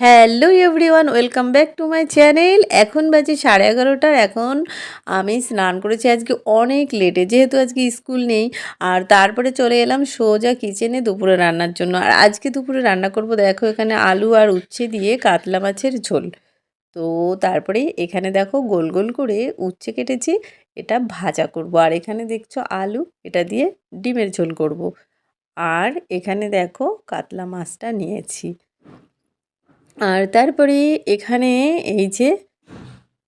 Hello everyone, welcome back to my channel. এখন বাজে সাড়ে এগারোটার এখন আমি স্নান করেছি আজকে অনেক লেটে, যেহেতু আজকে স্কুল নেই। আর তারপরে চলে এলাম সোজা কিচেনে দুপুরে রান্নার জন্য। আর আজকে দুপুরে রান্না করব, দেখো এখানে আলু আর উচ্ছে দিয়ে কাতলা মাছের ঝোল। তো তারপরে এখানে দেখো গোল গোল করে উচ্ছে কেটেছি, এটা ভাজা করব। আর এখানে দেখছ আলু, এটা দিয়ে ডিমের ঝোল করব। আর এখানে দেখো কাতলা মাছটা নিয়েছি। আর তারপরে এখানে এই যে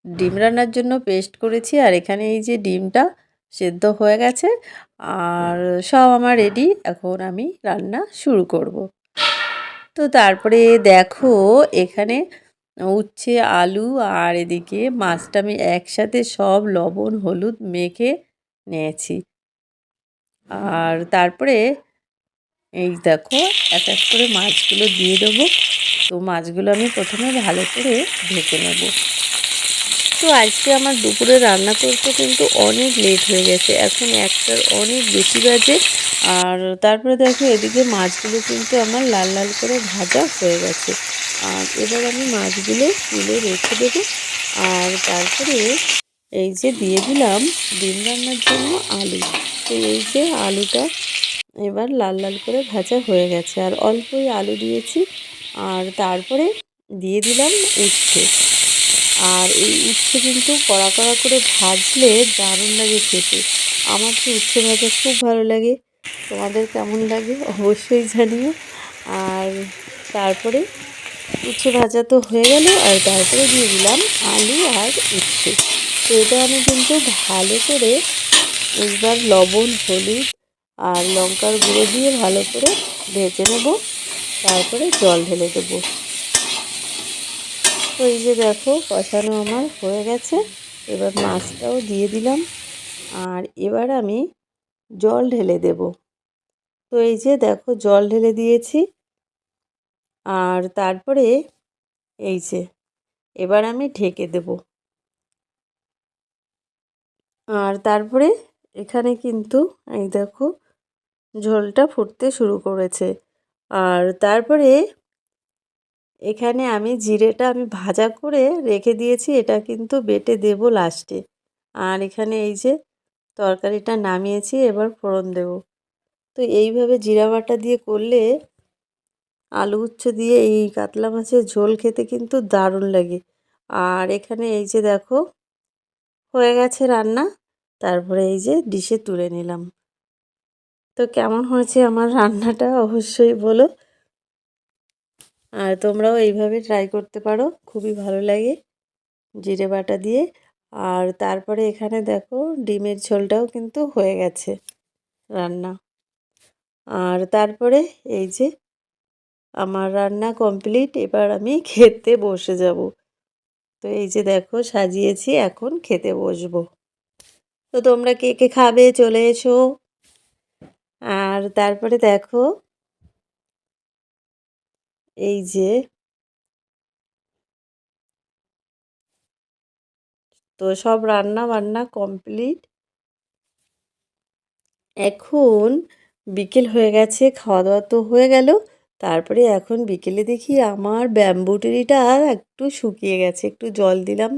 ডিম রান্নার জন্য পেস্ট করেছি, আর এখানে এই যে ডিমটা সেদ্ধ হয়ে গেছে, আর সব আমার রেডি এখন আমি রান্না শুরু করব। তো তারপরে দেখো এখানে উচ্ছে, আলু, আর এদিকে মাছটা আমি একসাথে সব লবণ, হলুদ মেখে নিয়েছি। আর তারপরে এই দেখো এক এক করে মাছগুলো দিয়ে দেবো। তো মাছগুলো আমি প্রথমে ভালো করে ঢেকে নেব। তো আজকে আমার দুপুরে রান্না করতে কিন্তু অনেক লেট হয়ে গেছে, এখন একটার অনেক বেশি বাজে। আর তারপরে দেখো এদিকে মাছগুলো কিন্তু আমার লাল লাল করে ভাজা হয়ে গেছে। আর এবার আমি মাছগুলো তুলে রেখে দেবো। আর তারপরে এই যে দিয়ে দিলাম ডিম রান্নার জন্য আলু। তো এই যে আলুটা এবার লাল লাল করে ভাজা হয়ে গেছে। আর অল্পই আলু দিয়েছি আর তারপরে দিয়ে দিলাম উচ্ছে। আর এই উচ্ছে কিন্তু কড়া কড়া করে ভাজলে দারুণ লাগে খেতে। আমার তো উচ্ছে ভাজা খুব ভালো লাগে। তোমাদের কেমন লাগে অবশ্যই জানিও। আর তারপরে উচ্ছে ভাজা তো হয়ে গেল, আর তারপরে দিয়ে দিলাম আলু আর উচ্ছে। তো এটা আমি কিন্তু ভালো করে এইবার লবণ, হলুদ আর লঙ্কার গুঁড়ো দিয়ে ভালো করে ভেজে নেব। তারপরে জল ঢেলে দেবো। এই যে দেখো, কষানো আমার হয়ে গেছে। এবার মাছটাও দিয়ে দিলাম। আর এবার আমি জল ঢেলে দেব। তো এই যে দেখো, জল ঢেলে দিয়েছি। আর তারপরে এই যে, এবার আমি ঢেকে দেব। আর তারপরে এখানে কিন্তু, এই দেখো, ঝোলটা ফুটতে শুরু করেছে। আর তারপরে এখানে আমি জিরেটা আমি ভাজা করে রেখে দিয়েছি, এটা কিন্তু বেটে দেব লাস্টে আর এখানে এই যে তরকারিটা নামিয়েছি, এবার ফোড়ন দেব। তো এইভাবে জিরা বাটা দিয়ে করলে আলু উচ্ছ দিয়ে এই কাতলা মাছের ঝোল খেতে কিন্তু দারুণ লাগে। আর এখানে এই যে দেখো, হয়ে গেছে রান্না। তারপরে এই যে ডিশে তুলে নিলাম। তো কেমন হয়েছে আমার রান্নাটা অবশ্যই বলো। আর তোমরাও এইভাবে ট্রাই করতে পারো, খুবই ভালো লাগে জিরে বাটা দিয়ে। আর তারপরে এখানে দেখো ডিমের ঝোলটাও কিন্তু হয়ে গেছে রান্না। আর তারপরে এই যে আমার রান্না কমপ্লিট এবার আমি খেতে বসে যাব। তো এই যে দেখো সাজিয়েছি, এখন খেতে বসবো। তো তোমরা কে কে খাবে? চলে এসো। আর তারপরে দেখো, এই যে তো সব রান্না বান্না কমপ্লিট। এখন বিকেল হয়ে গেছে খাওয়া দাওয়া তো হয়ে গেল। তারপরে এখন বিকেলে দেখি আমার ব্যাম্বু একটু শুকিয়ে গেছে, একটু জল দিলাম।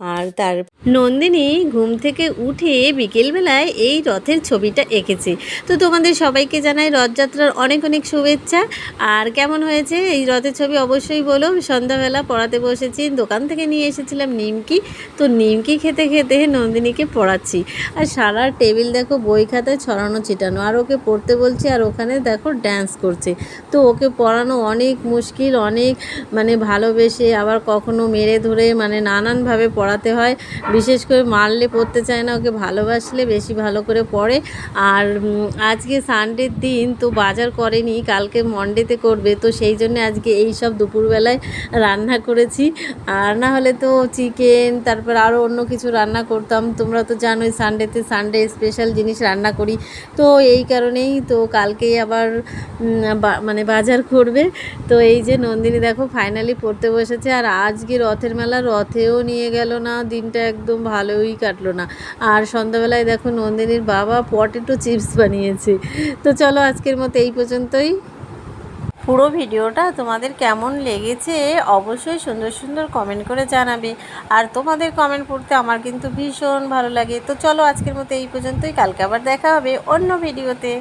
আর তার নন্দিনী ঘুম থেকে উঠে বিকেলবেলায় এই রথের ছবিটা এঁকেছে। তো তোমাদের সবাইকে জানাই রথযাত্রার অনেক অনেক শুভেচ্ছা। আর কেমন হয়েছে এই রথের ছবি অবশ্যই বলো। সন্ধ্যাবেলা পড়াতে বসেছি, দোকান থেকে নিয়ে এসেছিলাম নিমকি। তো নিমকি খেতে খেতে নন্দিনীকে পড়াচ্ছি। আর সারা টেবিল দেখো, বই খাতায় ছড়ানো, ছিটানো। আর ওকে পড়তে বলছি, আর ওখানে দেখো ড্যান্স করছে। তো ওকে পড়ানো অনেক মুশকিল, অনেক মানে ভালোবেসে আবার কখনো মেরে ধরে মানে নানানভাবে পড়া পড়াতে হয়। বিশেষ করে মারলে, পড়তে চায় না, ওকে ভালোবাসলে, বেশি ভালো করে পড়ে। আর আজকে সানডের দিন তো বাজার করেনি, কালকে মন্ডেতে করবে। তো সেই জন্য আজকে এই সব দুপুরবেলায় রান্না করেছি। আর না হলে তো চিকেন, তারপর আরও অন্য কিছু রান্না করতাম। তোমরা তো জানোই, সানডেতে সানডে স্পেশাল জিনিস রান্না করি। তো এই কারণেই তো কালকেই আবার মানে বাজার করবে। তো এই যে নন্দিনী দেখো ফাইনালি পড়তে বসেছে। আর আজকে রথের মেলা, রথেও নিয়ে গেল না, দিনটা একদম ভালোই কাটলো না। আর সন্ধ্যাবেলায় দেখো নন্দিনীর বাবা পটেটো চিপস বানিয়েছে। তো চলো আজকের মতো এই পর্যন্তই। পুরো ভিডিওটা তোমাদের কেমন লেগেছে অবশ্যই সুন্দর সুন্দর কমেন্ট করে জানাবে। আর তোমাদের কমেন্ট পড়তে আমার কিন্তু ভীষণ ভালো লাগে। তো চলো আজকের মতো এই পর্যন্তই। কালকে আবার দেখা হবে অন্য ভিডিওতে।